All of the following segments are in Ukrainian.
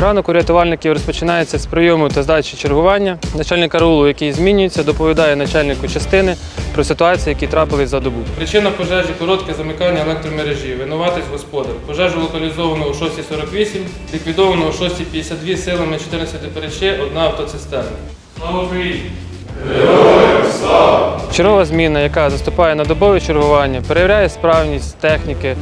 Ранок у рятувальників розпочинається з прийому та здачі чергування. Начальник караулу, який змінюється, доповідає начальнику частини про ситуації, які трапились за добу. Причина пожежі коротке замикання електромережі. Винуватись господар. Пожежу локалізовано о 6.48, ліквідовано о 6.52 силами 14 перече, одна автоцистерна. Слава Україні! Чергова зміна, яка заступає на добове чергування, перевіряє справність техніки,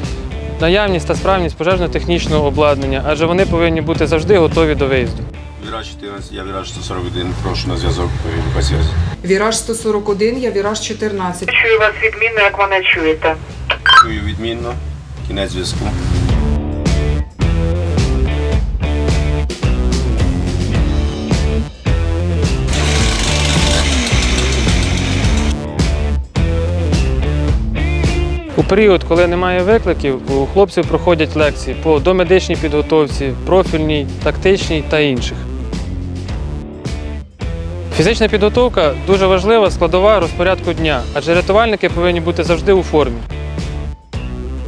наявність та справність пожежно-технічного обладнання, адже вони повинні бути завжди готові до виїзду. Віраж 14, я Віраж 141, прошу на зв'язок по зв'язку. Віраж 141, я віраж 14. Чую вас відмінно, як мене чуєте. Чую відмінно, кінець зв'язку. У період, коли немає викликів, у хлопців проходять лекції по домедичній підготовці, профільній, тактичній та інших. Фізична підготовка дуже важлива складова розпорядку дня, адже рятувальники повинні бути завжди у формі.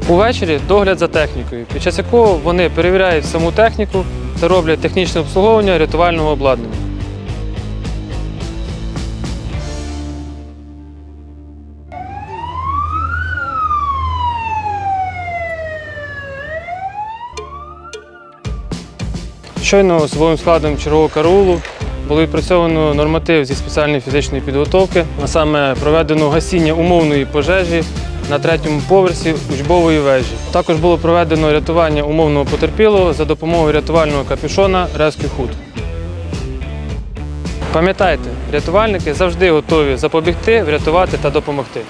Увечері догляд за технікою, під час якого вони перевіряють саму техніку та роблять технічне обслуговування рятувального обладнання. Щойно особовим складом чергового караулу було відпрацьовано норматив зі спеціальної фізичної підготовки, а саме проведено гасіння умовної пожежі на третьому поверсі учбової вежі. Також було проведено рятування умовного потерпілого за допомогою рятувального капюшона Rescue Hood. Пам'ятайте, рятувальники завжди готові запобігти, врятувати та допомогти.